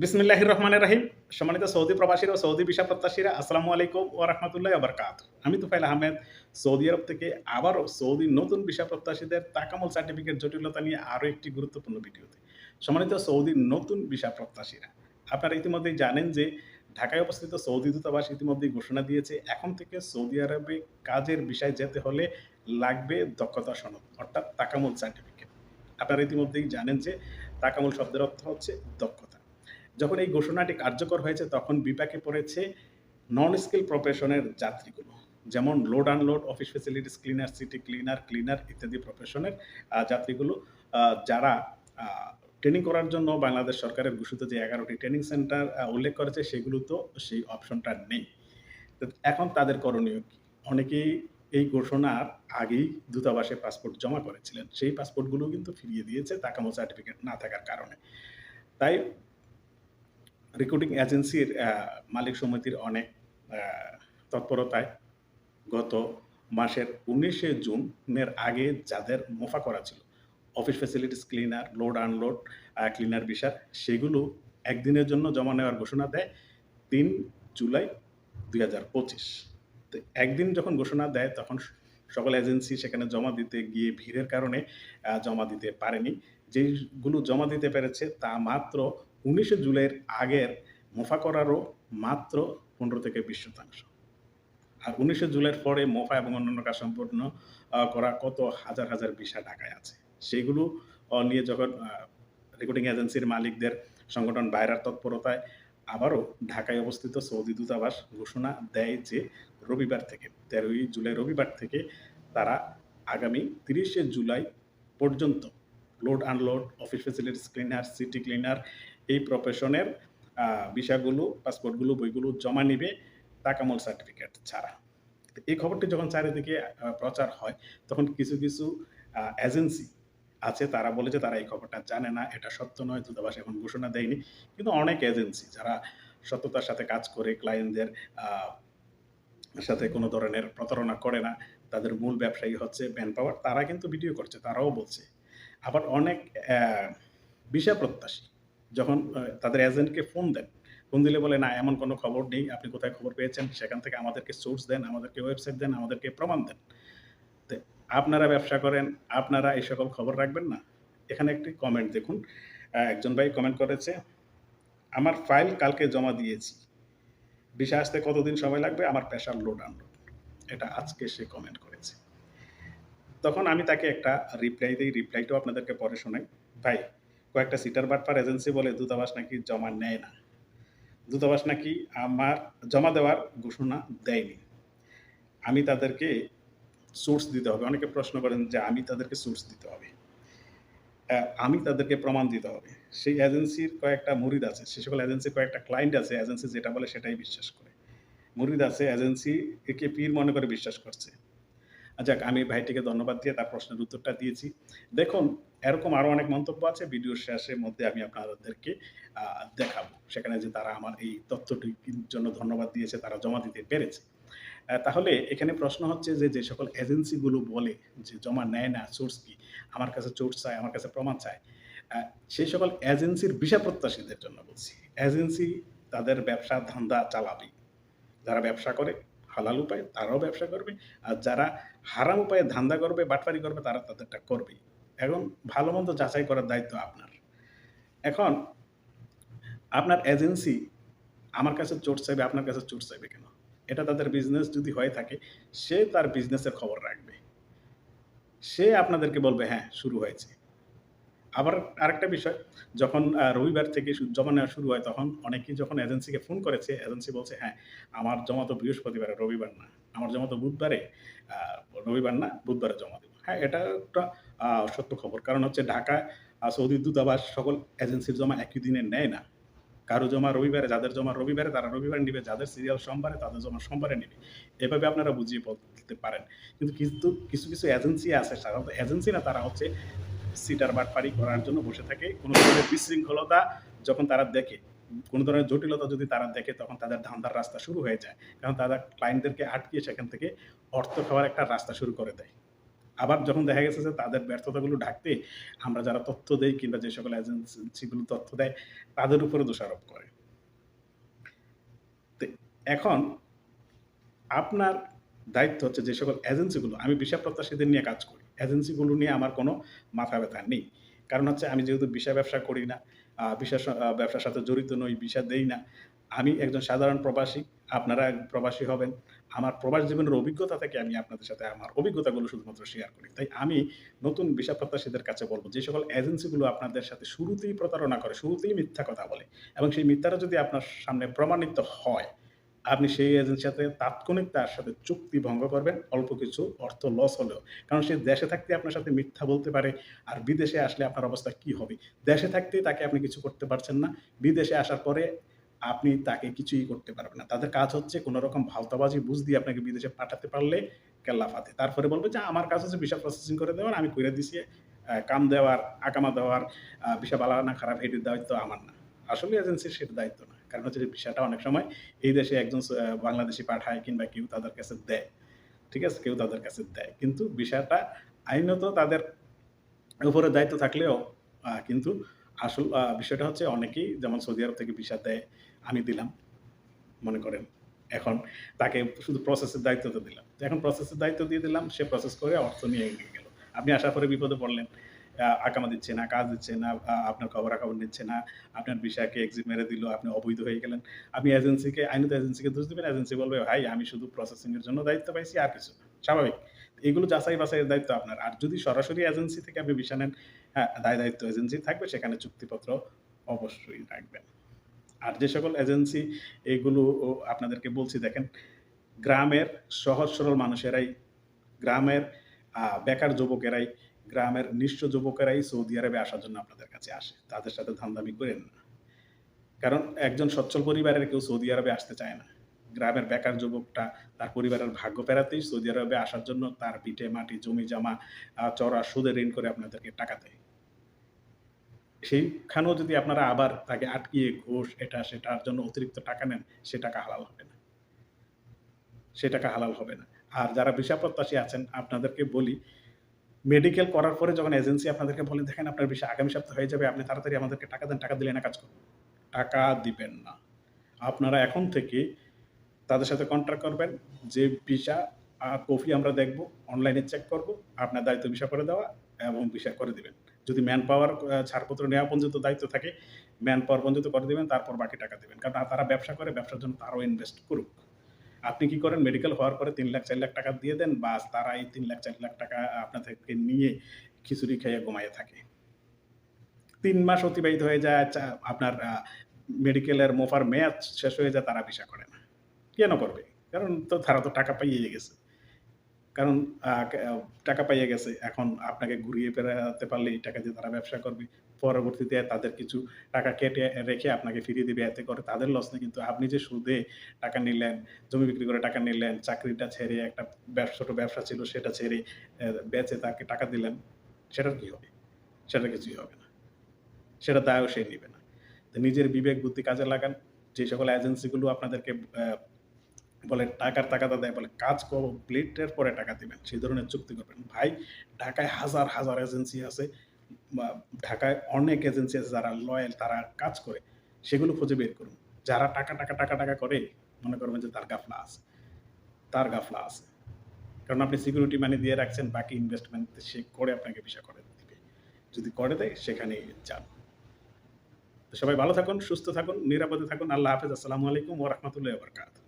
বিসমিল্লাহির রহমানের রাহিম সম্মানিত সৌদি প্রবাসীরা ও সৌদি ভিসা প্রত্যাশীরা, আসসালামু আলাইকুম ও রহমতুল্লাহ আবরকাত আমি তুফাইল আহমেদ, সৌদি আরব থেকে আবারও সৌদি নতুন ভিসা প্রত্যাশীদের তাকামল সার্টিফিকেট জটিলতা নিয়ে আরও একটি গুরুত্বপূর্ণ ভিডিওতে। সম্মানিত সৌদির নতুন ভিসা প্রত্যাশীরা, আপনারা ইতিমধ্যেই জানেন যে ঢাকায় অবস্থিত সৌদি দূতাবাস ইতিমধ্যেই ঘোষণা দিয়েছে, এখন থেকে সৌদি আরবে কাজের বিষয়ে যেতে হলে লাগবে দক্ষতা সনদ, অর্থাৎ তাকামুল সার্টিফিকেট। আপনারা ইতিমধ্যেই জানেন যে তাকামুল শব্দের অর্থ হচ্ছে দক্ষতা। যখন এই ঘোষণাটি কার্যকর হয়েছে, তখন বিপাকে পড়েছে নন স্কিল প্রফেশনের যাত্রীগুলো, যেমন load unload office facilities cleaner city cleaner cleaner ইত্যাদি প্রফেশনের যাত্রীগুলো যারা ট্রেনিং করার জন্য বাংলাদেশ সরকারের ঘোষিত যে এগারোটি ট্রেনিং সেন্টার উল্লেখ করেছে, সেগুলো তো সেই অপশনটা নেই। এখন তাদের করণীয় কি? অনেকেই এই ঘোষণার আগেই দূতাবাসে পাসপোর্ট জমা করেছিলেন। সেই পাসপোর্টগুলো কিন্তু ফিরিয়ে দিয়েছে তাকামো সার্টিফিকেট না থাকার কারণে। তাই রিক্রুটিং এজেন্সির মালিক সমিতির অনেক তৎপরতায় গত মাসের উনিশে জুনের আগে যাদের মোফা করা ছিল, office facilities cleaner load unload cleaner বিষয় সেগুলো একদিনের জন্য জমা নেওয়ার ঘোষণা দেয় তিন জুলাই দুই হাজার পঁচিশ। তো একদিন যখন ঘোষণা দেয়, তখন সকল এজেন্সি সেখানে জমা দিতে গিয়ে ভিড়ের কারণে জমা দিতে পারেনি। যেগুলো জমা দিতে পেরেছে, তা মাত্র উনিশে জুলাইয়ের আগের মোফা করারও মাত্র পনেরো থেকে বিশ শতাংশ। আর উনিশে জুলাইয়ের পরে মোফা এবং অন্যান্য কাজ সম্পূর্ণ করা কত হাজার হাজার ভিসা ঢাকায় আছে। সেগুলো নিয়ে যখন রেকর্ডিং এজেন্সির মালিকদের সংগঠন বাইরার তৎপরতায় আবারও ঢাকায় অবস্থিত সৌদি দূতাবাস ঘোষণা দেয় যে, রবিবার থেকে, তেরোই জুলাই রবিবার থেকে তারা আগামী তিরিশে জুলাই পর্যন্ত load unload office facilities cleaner city cleaner এই প্রফেশনের বিষয়গুলো পাসপোর্টগুলো বইগুলো জমা নিবে তাকামল সার্টিফিকেট ছাড়া। এই খবরটি যখন চারিদিকে প্রচার হয়, তখন কিছু কিছু এজেন্সি আছে, তারা বলে যে তারা এই খবরটা জানে না, এটা সত্য নয়, দূতাবাস এখন ঘোষণা দেয়নি। কিন্তু অনেক এজেন্সি যারা সত্যতার সাথে কাজ করে ক্লায়েন্টদের সাথে কোনো ধরনের প্রতারণা করে না, তাদের মূল ব্যবসায়ী হচ্ছে ম্যান পাওয়ার তারা কিন্তু ভিডিও করছে, তারাও বলছে। আবার অনেক বিষয় প্রত্যাশী। যখন তাদের এজেন্টকে ফোন দেন, ফোন দিলে বলে, না, এমন কোনো খবর নেই, আপনি কোথায় খবর পেয়েছেন? সেখান থেকে আমাদেরকে সোর্স দেন, আমাদেরকে ওয়েবসাইট দেন, আমাদেরকে প্রমাণ দেন। আপনারা ব্যবসা করেন, আপনারা এই সকল খবর রাখবেন না। এখানে একটি কমেন্ট দেখুন। একজন ভাই কমেন্ট করেছে, আমার ফাইল কালকে জমা দিয়েছি। বিষয় আসতে কতদিন সময় লাগবে? আমার পেশার লোড আনলোড এটা আজকে সে কমেন্ট করেছে। তখন আমি তাকে একটা রিপ্লাই দিই। রিপ্লাইটাও আপনাদেরকে পরে শোনাই। ভাই, কয়েকটা সিটার বাটপার এজেন্সি বলে দূতাবাস নাকি জমা নেয় না? দূতাবাস নাকি আমার জমা দেওয়ার ঘোষণা দেয়নি। আমি তাদেরকে সোর্স দিতে হবে। অনেকে প্রশ্ন করেন যে আমি তাদেরকে সোর্স দিতে হবে। আমি তাদেরকে প্রমাণ দিতে হবে। সেই এজেন্সির কয়েকটা মুরিদ আছে। সে সকল এজেন্সির কয়েকটা ক্লায়েন্ট আছে। এজেন্সি যেটা বলে সেটাই বিশ্বাস করে। মুরিদ আছে এজেন্সি একে পীর মনে করে বিশ্বাস করছে। যাক আমি ভাইটিকে ধন্যবাদ দিয়ে তার প্রশ্নের উত্তরটা দিয়েছি। দেখুন, এরকম আরও অনেক মন্তব্য আছে, ভিডিওর শেষের মধ্যে আমি আপনাদেরকে দেখাবো। সেখানে যে তারা আমার এই তথ্যটির জন্য ধন্যবাদ দিয়েছে, তারা জমা দিতে পেরেছে। তাহলে এখানে প্রশ্ন হচ্ছে যে যে সকল এজেন্সিগুলো বলে যে জমা নেয় না, সোর্স কি? আমার কাছে সোর্স চায়, আমার কাছে প্রমাণ চায়। সেই সকল এজেন্সির বিষয় প্রত্যাশীদের জন্য বলছি। এজেন্সি তাদের ব্যবসা ধান্দা চালাবে। যারা ব্যবসা করে হালাল উপায়ে তারাও ব্যবসা করবে, আর যারা হারাম উপায়ে ধান্দা করবে, বাটপারি করবে, তারা তাদেরটা করবেই। এখন ভালো মন্দ যাচাই করার দায়িত্ব আপনার। এখন আপনার এজেন্সি আমার কাছে চোট চাইবে, আপনার কাছে চোট চাইবে কেন? এটা তাদের বিজনেস যদি হয়ে থাকে, সে তার বিজনেসের খবর রাখবে। সে আপনাদেরকে বলবে হ্যাঁ শুরু হয়েছে। আবার আরেকটা বিষয়, যখন রবিবার থেকে জমা নেওয়া শুরু হয়, তখন অনেকেই যখন এজেন্সিকে ফোন করেছে এজেন্সি বলছে হ্যাঁ আমার জমা তো বৃহস্পতিবারে, রবিবার না। আমার জমা তো বুধবারে রবিবার না, বুধবারে জমা দেবো। হ্যাঁ এটা একটা সত্য খবর। কারণ হচ্ছে ঢাকা সৌদি দূতাবাস সকল এজেন্সির জমা একই দিনে নেয় না। কারও জমা রবিবারে, যাদের জমা রবিবারে, তারা রবিবারে নিবে। যাদের সিরিয়াল সোমবারে, তাদের জমা সোমবারে নিবে। এভাবে আপনারা বুঝিয়ে বলতে পারেন। কিন্তু কিছু কিছু এজেন্সি আছে, সাধারণত এজেন্সি না, তারা হচ্ছে সিটার বাটপারি করার জন্য বসে থাকে কোনো ধরনের বিশৃঙ্খলতা যখন তারা দেখে, কোনো ধরনের জটিলতা যদি তারা দেখে, তখন তাদের ধান্দার রাস্তা শুরু হয়ে যায় কারণ তারা ক্লায়েন্টদেরকে আটকিয়ে সেখান থেকে অর্থ খাওয়ার একটা রাস্তা শুরু করে দেয় আবার যখন দেখা গেছে যে তাদের ব্যর্থতাগুলো ঢাকতে আমরা যারা তথ্য দেই কিংবা যে সকল এজেন্সিগুলো তথ্য দেয়, তাদের উপরে দোষারোপ করে। এখন আপনার দায়িত্ব হচ্ছে যে সকল এজেন্সিগুলো আমি ভিসা প্রত্যাশীদের নিয়ে কাজ করি। এজেন্সিগুলো নিয়ে আমার কোনো মাথা ব্যথা নেই। কারণ হচ্ছে আমি যেহেতু ভিসা ব্যবসা করি না, আ ব্যবসার সাথে জড়িত নই, বিষা দেই না। আমি একজন সাধারণ প্রবাসী, আপনারা প্রবাসী হবেন। আমার প্রবাস জীবনের অভিজ্ঞতা থেকে আমি আপনাদের সাথে আমার অভিজ্ঞতাগুলো শুধুমাত্র শেয়ার করি। তাই আমি নতুন ভিসা প্রত্যাশীদের কাছে বলব যে সকল এজেন্সিগুলো আপনাদের সাথে শুরুতেই প্রতারণা করে, শুরুতেই মিথ্যা কথা বলে এবং সেই মিথ্যাটা যদি আপনার সামনে প্রমাণিত হয়, আপনি সেই এজেন্সির সাথে তাৎক্ষণিক তার সাথে চুক্তি ভঙ্গ করবেন, অল্প কিছু অর্থ লস হলেও। কারণ সে দেশে থাকতে আপনার সাথে মিথ্যা বলতে পারে, আর বিদেশে আসলে আপনার অবস্থা কি হবে? দেশে থাকতেই তাকে আপনি কিছু করতে পারছেন না। বিদেশে আসার পরে আপনি তাকে কিছুই করতে পারবেন না। তাদের কাজ হচ্ছে কোনো রকম ভাওতাবাজি বুঝ দিয়ে আপনাকে বিদেশে পাঠাতে পারলে কেল্লা ফাতে। তারপরে বলবে যে, "আমার কাজ হচ্ছে ভিসা প্রসেসিং করে দেওয়ার, আমি করে দিছি। কাম দেওয়ার, আকামা দেওয়ার, ভিসা ভালো না খারাপ এটির দায়িত্ব আমার না।" আসলে এজেন্সির সেটা দায়িত্ব না। কারণ হচ্ছে ভিসাটা অনেক সময় এই দেশে একজন বাংলাদেশী পাঠায় কিংবা কেউ তাদের কাছে দেয়। ঠিক আছে? কেউ তাদের কাছে দেয়। কিন্তু ভিসাটা আইনত তাদের উপরে দায়িত্ব থাকলেও কিন্তু আসল বিষয়টা হচ্ছে অনেকেই যেমন সৌদি আরব থেকে ভিসা দেয়, আমি দিলাম। মনে করেন এখন তাকে শুধু প্রসেসের দায়িত্বটা দিলাম। এখন প্রসেসের দায়িত্ব দিয়ে দিলাম, সে প্রসেস করে অর্থ নিয়ে গেল। আপনি আসার পরে বিপদে পড়লেন। আকামা দিচ্ছে না, কাজ দিচ্ছে না, আপনার খবরাখবর নিচ্ছে না, আপনার ভিসাকে এক্সিট মেরে দিল, আপনি অবৈধ হয়ে গেলেন। আপনি এজেন্সিকে আইনত এজেন্সিকে দোষ দেবেন এজেন্সি বলবে, "ভাই আমি শুধু প্রসেসিং এর জন্য দায়িত্ব পাইছি আর কিছু স্বাভাবিক। এগুলো যাচাই বাছাইয়ের দায়িত্ব আপনার। আর যদি সরাসরি এজেন্সি থেকে আপনি ভিসা নেন, হ্যাঁ, দায়-দায়িত্ব এজেন্সি থাকবে, সেখানে চুক্তিপত্র অবশ্যই রাখবেন। আর যে সকল এজেন্সি এগুলো আপনাদেরকে বলছি দেখেন, গ্রামের সহজ সরল মানুষেরাই, গ্রামের বেকার যুবকেরাই, গ্রামের নিঃস্ব যুবকেরাই সৌদি আরবে আসার জন্য আপনাদের কাছে আসে। তাদের সাথে ধান্দামি কইরেন না। কারণ একজন সচ্ছল পরিবারের কেউ সৌদি আরবে আসতে চায় না। গ্রামের বেকার যুবকটা তার পরিবারের ভাগ্য ফেরাতেই সৌদি আরবে আসার জন্য তার ভিটে মাটি, জমি-জমা আ চড়া সুদে ঋণ করে আপনাদেরকে টাকা দেয়। সেইখানেও যদি আপনারা আবার তাকে আটকিয়ে ঘোষ এটা সেটার জন্য অতিরিক্ত টাকা নেন, সে টাকা হালাল হবে না। সে টাকা হালাল হবে না। আর যারা ভিসা প্রত্যাশী আছেন আপনাদেরকে বলি, মেডিকেল করার পরে যখন এজেন্সি আপনাদেরকে বলে, "দেখেন আপনার ভিসা আগামী সপ্তাহে হয়ে যাবে, আপনি তাড়াতাড়ি আমাদেরকে টাকা দেন, টাকা দিলে না কাজ করব।" টাকা দিবেন না। আপনারা এখন থেকে তাদের সাথে কন্ট্রাক্ট করবেন যে ভিসা আর কপি আমরা দেখব, অনলাইনে চেক করব, আপনার দায়িত্ব ভিসা করে দেওয়া এবং ভিসা করে দিবেন। যদি ম্যান পাওয়ার ছাড়পত্র নেওয়া পর্যন্ত দায়িত্ব থাকে, ম্যান পাওয়ার পর্যন্ত করে দেবেন তারপর বাকি টাকা দেবেন কারণ তারা ব্যবসা করে, ব্যবসার জন্য তারাও ইনভেস্ট করুক। আপনি কি করেন মেডিকেল হওয়ার পরে তিন লাখ চার লাখ টাকা দিয়ে দেন, বাস তারা এই তিন লাখ চার লাখ টাকা আপনার থেকে নিয়ে খিচুড়ি খাইয়া ঘুমাইয়া থাকে। তিন মাস অতিবাহিত হয়ে যায়, আপনার মেডিকেলের মোফার মেয়াদ শেষ হয়ে যায়, তারা ভিসা করে না। কেন করবে? কারণ তো তারা তো টাকা পাইয়ে গেছে। কারণ টাকা পাইয়ে গেছে। এখন আপনাকে ঘুরিয়ে বেড়াতে পারলে এই টাকা দিয়ে তারা ব্যবসা করবে। পরবর্তীতে তাদের কিছু টাকা কেটে রেখে আপনাকে ফিরিয়ে দেবে এতে করে তাদের লস নেই। কিন্তু আপনি যে সুদে টাকা নিলেন, জমি বিক্রি করে টাকা নিলেন, চাকরিটা ছেড়ে একটা ব্যব ছোট ব্যবসা ছিল সেটা ছেড়ে বেচে তাকে টাকা দিলেন, সেটার কি হবে? সেটার কিছুই হবে না। সেটা দায়ও সে নিবে না। নিজের বিবেক বুদ্ধি কাজে লাগান। যে সকল এজেন্সিগুলো আপনাদেরকে বলে টাকার তাগাদা দেয়, বলে কাজ কমপ্লিটের পরে টাকা দেবেন সেই ধরনের চুক্তি করবেন। ভাই ঢাকায় হাজার, হাজার এজেন্সি আছে। ঢাকায় অনেক এজেন্সি আছে যারা লয়াল, তারা কাজ করে। সেগুলো খুঁজে বের করুন। যারা টাকা, টাকা, টাকা, টাকা করে মনে করবেন যে তার গাফলা আছে। তার গাফলা আছে। কারণ আপনি সিকিউরিটি মানি দিয়ে রাখছেন, বাকি ইনভেস্টমেন্ট সে করে আপনাকে ভিসা করে দিবে। যদি করে দেয় সেখানে যান। সবাই ভালো থাকুন, সুস্থ থাকুন, নিরাপদে থাকুন। আল্লাহ হাফেজ। আসসালামু আলাইকুম ওয়া রাহমাতুল্লাহি ওয়া বারাকাতুহু।